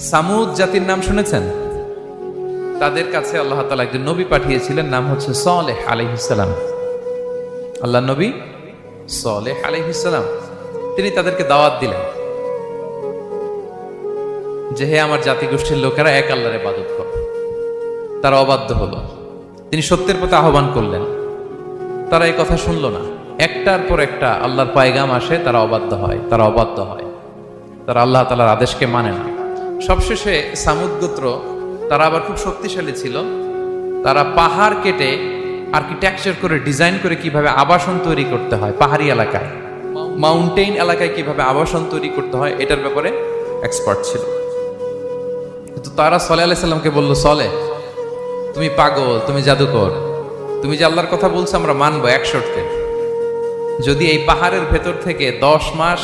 সামুদ জাতির নাম শুনেছেন? তাদের কাছে আল্লাহ তালা একজন নবী পাঠিয়েছিলেন, নাম হচ্ছে সলেহ আলহিসাম আল্লাহ নবী সলেহ আলহিসাম তিনি তাদেরকে দাওয়াত দিলেন যে, হে আমার জাতিগোষ্ঠীর লোকেরা, এক আল্লাহরে বাদত কর। তারা অবাধ্য হলো। তিনি সত্যের পথে আহ্বান করলেন। তারা এই কথা শুনলো না। একটার পর একটা আল্লাহর পায়গাম আসে, তারা অবাধ্য হয়, তারা অবাধ্য হয়। তারা আল্লাহ তালার আদেশকে মানে না। সবশেষে সামুদ গোত্র, তারা আবার খুব শক্তিশালী ছিল। তারা পাহাড় কেটে আর্কিটেকচার করে ডিজাইন করে কীভাবে আবাসন তৈরি করতে হয় পাহাড়ি এলাকায়। মাউন্টেন এলাকায় কীভাবে আবাসন তৈরি করতে হয় এটার ব্যাপারে এক্সপার্ট ছিল। কিন্তু তারা সলে আলাইসাল্লামকে বলল, সলে, তুমি পাগল, তুমি জাদুকর। তুমি যে আল্লাহর কথা বলছো, আমরা মানবো এক শর্তে। যদি এই পাহাড়ের ভেতর থেকে দশ মাস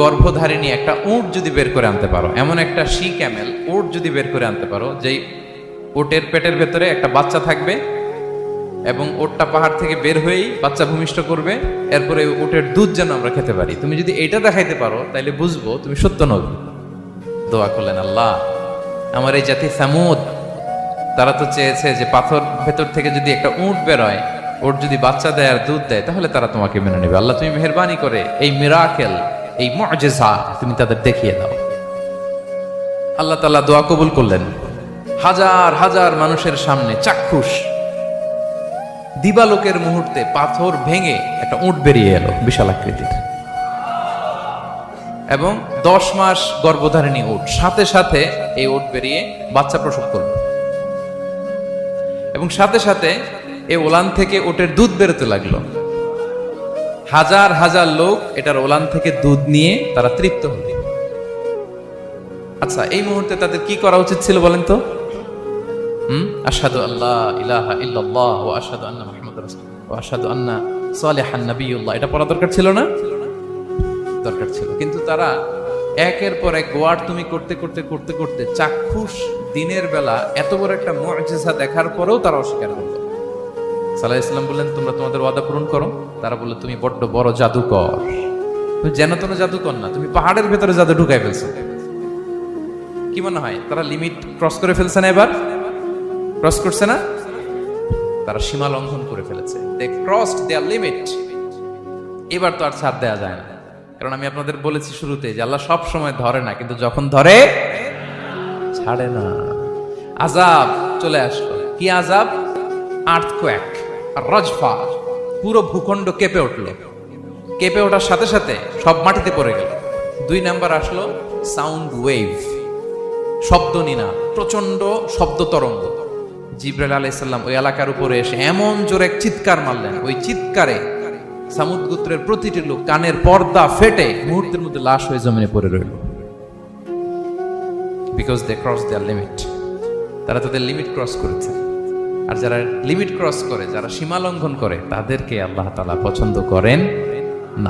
গর্ভধারিণী একটা উট যদি বের করে আনতে পারো, এমন একটা শি ক্যামেল উট যদি বের করে আনতে পারো, যেই ওটের পেটের ভেতরে একটা বাচ্চা থাকবে এবং ওটটা পাহাড় থেকে বের হয়েই বাচ্চা ভূমিষ্ঠ করবে, এরপরে ওটের দুধ যেন আমরা খেতে পারি। তুমি যদি এটা দেখাইতে পারো তাহলে বুঝব তুমি সত্য নবী। দোয়া করলেন আল্লাহ। আমার এই জাতি সামুদ, তারা তো চেয়েছে যে পাথর ভেতর থেকে যদি একটা উট বেরোয় ওর যদি বাচ্চা দেয় আর দুধ দেয়, তাহলে তারা তোমাকে মেনে নেবে। আল্লাহ, তুমি মেহরবানি করে এই মিরাকেল এই মজেজা তুমি তাদের দেখিয়ে দাও। আল্লাহ তাল্লাহ দোয়া কবুল করলেন। হাজার হাজার মানুষের সামনে চাক্ষুষ। দিবালোকের মুহূর্তে পাথর ভেঙে একটা উট বেরিয়ে এলো বিশাল আকৃতির। এবং দশ মাস গর্ভধারিণী উট। সাথে সাথে এই উট বেরিয়ে বাচ্চা প্রসব করবে এবং সাথে সাথে এই ওলান থেকে ওটের দুধ বেরোতে লাগল। হাজার হাজার লোক এটার ওলান থেকে দুধ নিয়ে তারা তৃপ্ত হল। আচ্ছা এই মুহূর্তে তাদের কি করা উচিত ছিল বলেন তো? হুম? আশহাদু আল্লাহ ইলাহা ইল্লাল্লাহ ওয়া আশহাদু আন্না মুহাম্মাদুর রাসূলুল্লাহ ওয়া আশহাদু আন্না সালিহান এটা পড়া দরকার ছিল না? দরকার ছিল। কিন্তু তারা একের পর এক গোয়ার তুমি করতে করতে করতে করতে চাক্ষুষ দিনের বেলা এত বড় একটা মুআজিজা দেখার পরেও তারা অস্বীকার করল। সালাহ ইসলাম বললেন, তোমরা তোমাদের ওয়াদা পূরণ করো। তারা বলল, তুমি বড্ড বড় জাদুকর। তুমি যেন তেন জাদুকর না, তুমি পাহাড়ের ভেতরে জাদু ঢুকাই ফেলছো। কি মনে হয়, তারা লিমিট ক্রস করে ফেলছে না এবার? ক্রস করছে না? তারা সীমা লঙ্ঘন করে ফেলেছে। দে ক্রসড দেয়ার লিমিট এবার তো আর ছাড় দেওয়া যায় না। কারণ আমি আপনাদের বলেছি শুরুতে যে আল্লাহ সব সময় ধরে না, কিন্তু যখন ধরে, ছাড়ে না। আজাব চলে আসলো। কি আজাব আর্থকোয়াক আর রজফা পুরো ভূখণ্ড কেঁপে উঠল। কেঁপে ওঠার সাথে সাথে সব মাটিতে পড়ে গেল। দুই নাম্বার আসলো সাউন্ড ওয়েভ শব্দ নিনা প্রচণ্ড শব্দ তরঙ্গ। জিব্রাইল আলাইসাল্লাম ওই এলাকার উপরে এসে এমন জোরে এক চিৎকার মারলেন। ওই চিৎকারে সামুদ গোত্রের প্রতিটি লোক কানের পর্দা ফেটে মুহূর্তের মধ্যে লাশ হয়ে জমিনে পড়ে রইল। Because they cross their limit তারা তাদের লিমিট ক্রস করেছে। আর যারা লিমিট ক্রস করে যারা সীমা লঙ্ঘন করে তাদেরকে আল্লাহ তালা পছন্দ করেন।